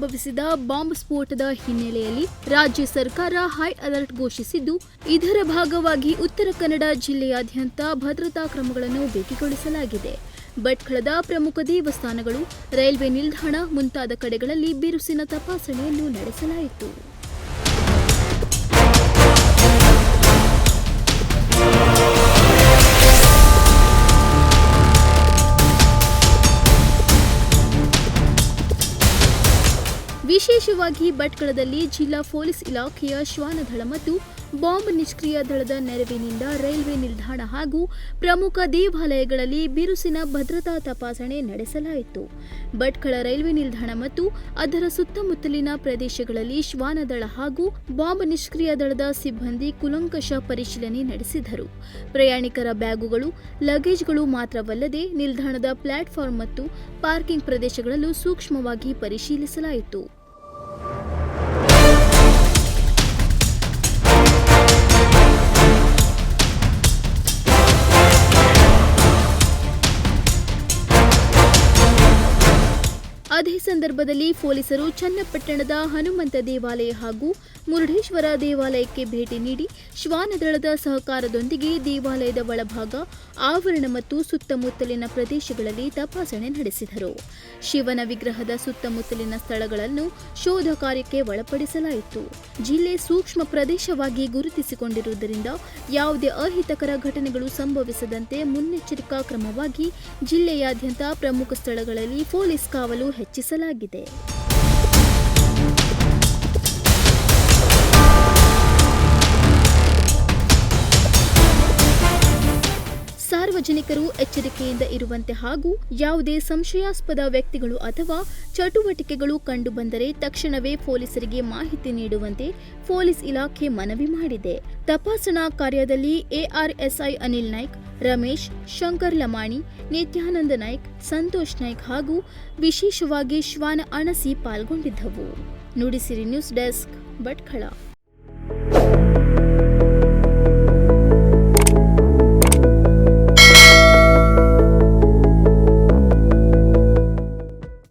ಗುರುತಿಸಿದ ಬಾಂಬ್ ಸ್ಫೋಟದ ಹಿನ್ನೆಲೆಯಲ್ಲಿ ರಾಜ್ಯ ಸರ್ಕಾರ ಹೈ ಅಲರ್ಟ್ ಘೋಷಿಸಿದ್ದು, ಇದರ ಭಾಗವಾಗಿ ಉತ್ತರ ಕನ್ನಡ ಜಿಲ್ಲೆಯಾದ್ಯಂತ ಭದ್ರತಾ ಕ್ರಮಗಳನ್ನು ಬಿಗಿಗೊಳಿಸಲಾಗಿದೆ ಭಟ್ಕಳದ ಪ್ರಮುಖ ದೇವಸ್ಥಾನಗಳು, ರೈಲ್ವೆ ನಿಲ್ದಾಣ ಮುಂತಾದ ಕಡೆಗಳಲ್ಲಿ ಬಿರುಸಿನ ತಪಾಸಣೆಯನ್ನು ನಡೆಸಲಾಯಿತು. ವಿಶೇಷವಾಗಿ ಭಟ್ಕಳದಲ್ಲಿ ಜಿಲ್ಲಾ ಪೊಲೀಸ್ ಇಲಾಖೆಯ ಶ್ವಾನದಳ ಮತ್ತು ಬಾಂಬ್ ನಿಷ್ಕ್ರಿಯ ದಳದ ನೆರವಿನಿಂದ ರೈಲ್ವೆ ನಿಲ್ದಾಣ ಹಾಗೂ ಪ್ರಮುಖ ದೇವಾಲಯಗಳಲ್ಲಿ ಬಿರುಸಿನ ಭದ್ರತಾ ತಪಾಸಣೆ ನಡೆಸಲಾಯಿತು. ಭಟ್ಕಳ ರೈಲ್ವೆ ನಿಲ್ದಾಣ ಮತ್ತು ಅದರ ಸುತ್ತಮುತ್ತಲಿನ ಪ್ರದೇಶಗಳಲ್ಲಿ ಶ್ವಾನದಳ ಹಾಗೂ ಬಾಂಬ್ ನಿಷ್ಕ್ರಿಯ ದಳದ ಸಿಬ್ಬಂದಿ ಕುಲಂಕಷ ಪರಿಶೀಲನೆ ನಡೆಸಿದರು. ಪ್ರಯಾಣಿಕರ ಬ್ಯಾಗುಗಳು, ಲಗೇಜ್ಗಳು ಮಾತ್ರವಲ್ಲದೆ ನಿಲ್ದಾಣದ ಪ್ಲಾಟ್ಫಾರ್ಮ್ ಮತ್ತು ಪಾರ್ಕಿಂಗ್ ಪ್ರದೇಶಗಳಲ್ಲೂ ಸೂಕ್ಷ್ಮವಾಗಿ ಪರಿಶೀಲಿಸಲಾಯಿತು. ಅದೇ ಸಂದರ್ಭದಲ್ಲಿ ಪೊಲೀಸರು ಚನ್ನಪಟ್ಟಣದ ಹನುಮಂತ ದೇವಾಲಯ ಹಾಗೂ ಮುರುಡೇಶ್ವರ ದೇವಾಲಯಕ್ಕೆ ಭೇಟಿ ನೀಡಿ ಶ್ವಾನದಳದ ಸಹಕಾರದೊಂದಿಗೆ ದೇವಾಲಯದ ಒಳಭಾಗ, ಆವರಣ ಮತ್ತು ಸುತ್ತಮುತ್ತಲಿನ ಪ್ರದೇಶಗಳಲ್ಲಿ ತಪಾಸಣೆ ನಡೆಸಿದರು. ಶಿವನ ವಿಗ್ರಹದ ಸುತ್ತಮುತ್ತಲಿನ ಸ್ಥಳಗಳನ್ನು ಶೋಧ ಕಾರ್ಯಕ್ಕೆ ಒಳಪಡಿಸಲಾಯಿತು. ಜಿಲ್ಲೆ ಸೂಕ್ಷ್ಮ ಪ್ರದೇಶವಾಗಿ ಗುರುತಿಸಿಕೊಂಡಿರುವುದರಿಂದ ಯಾವುದೇ ಅಹಿತಕರ ಘಟನೆಗಳು ಸಂಭವಿಸದಂತೆ ಮುನ್ನೆಚ್ಚರಿಕಾ ಕ್ರಮವಾಗಿ ಜಿಲ್ಲೆಯಾದ್ಯಂತ ಪ್ರಮುಖ ಸ್ಥಳಗಳಲ್ಲಿ ಪೊಲೀಸ್ ಕಾವಲು ಹೆಚ್ಚಿಸಲಾಗಿದೆ ಸಾರ್ವಜನಿಕರು ಎಚ್ಚರಿಕೆಯಿಂದ ಇರುವಂತೆ ಹಾಗೂ ಯಾವುದೇ ಸಂಶಯಾಸ್ಪದ ವ್ಯಕ್ತಿಗಳು ಅಥವಾ ಚಟುವಟಿಕೆಗಳು ಕಂಡುಬಂದರೆ ತಕ್ಷಣವೇ ಪೊಲೀಸರಿಗೆ ಮಾಹಿತಿ ನೀಡುವಂತೆ ಪೊಲೀಸ್ ಇಲಾಖೆ ಮನವಿ ಮಾಡಿದೆ. ತಪಾಸಣಾ ಕಾರ್ಯದಲ್ಲಿ ಎಆರ್ಎಸ್ಐ ಅನಿಲ್ ನಾಯ್ಕ್ ರಮೇಶ್, ಶಂಕರ್ ಲಮಾಣಿ, ನಿತ್ಯಾನಂದ ನಾಯ್ಕ್, ಸಂತೋಷ್ ನಾಯ್ಕ್ ಹಾಗೂ ವಿಶೇಷವಾಗಿ ಶ್ವಾನ ಅಣಸಿ ಪಾಲ್ಗೊಂಡಿದ್ದವು. Nudisiri news desk Bhatkal.